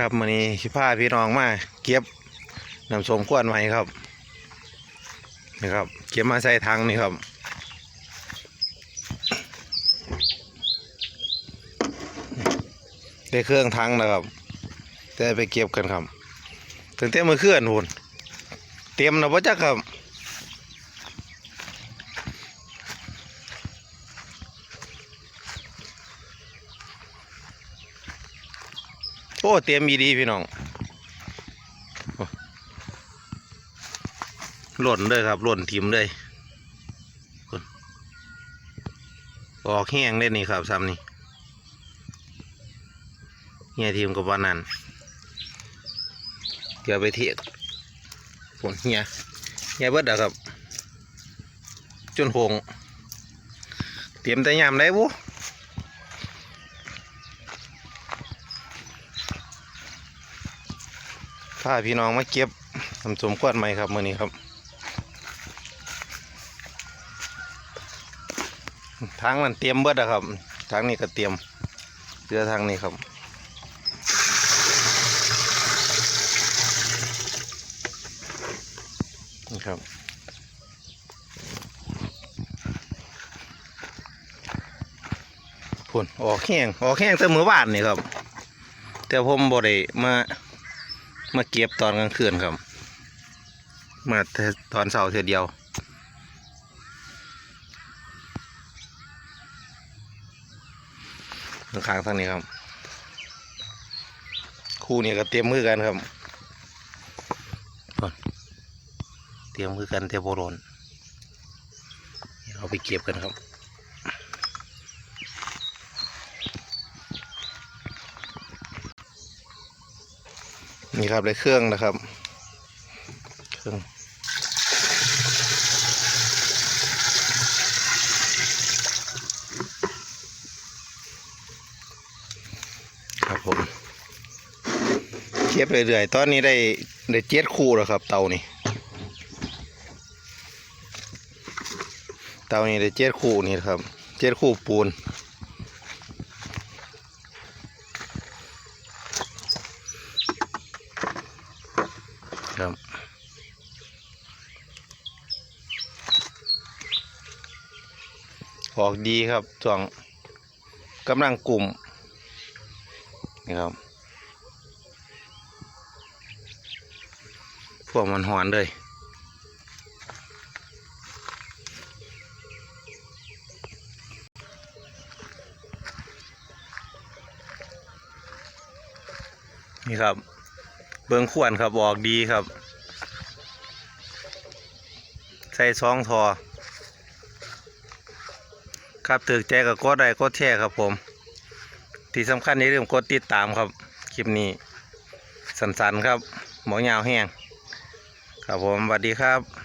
ครับมันนี้สิพาพี่น้องมาเก็บน้ำส้มขวดใหม่ครับนี่ครับเก็บมาใส่ถังนี่ครับได้เครื่องถังนะครับแต่ไปเก็บกันครับถึงเต็มมือเคลื่อนหุ่นเตรียมนะพ่อจักครับ อ้เตรียมมีดีพี่น้องหล่นเลยครับหล่นทิมเลยออกแห้งเลยนี่ครับซ้ำนี่เฮียทีมกับวันนั้นเดี๋ยวไปเทียบผลเฮียเฮียเบิดอะครับ จนหงเตรียมแต่ยามได้บุ พาพี่น้องมาเก็บทำสมควรไหม่ครับมื่อนี้ครับ ทางมันเตรียมเบิดอะครับ ทางนี้ก็เตรียมเรือทางนี้ครับนี่ครับพุ่นออกแห้งออกแห้งแต่มือวานนี่ครับ แต่ผมบ่ได้มา มาเก็บตอนกลางคืนครับ มาตอนเสาร์เทีเดียว ข้างทางนี้ครับ คู่นี้ก็เตรียมมือกันครับ เตรียมมือกันเตรียมโบรนเอาไปเก็บกันครับ นี่ครับได้เครื่องนะครับเครื่องครับผมเก็บเรื่อยๆตอนนี้ได้ได้เจ็ดคู่แล้วครับ เตานี่เตานี่ได้เจ็ดคู่นี่ครับ เจ็ดคู่ปูน ครับ ออกดีครับช่วงกำลังกลุ่มนี่ครับ พวกมันหอนเลยนี่ครับ เบิ้งขวนครับออกดีครับ ใส่ซองทอ ครับถือใจกับกดได้กดแช่ครับผม ที่สำคัญในเรื่องกดติดตามครับ คลิปนี้ สันๆครับ หมอยาวแห้งครับผมสวัสดีครับ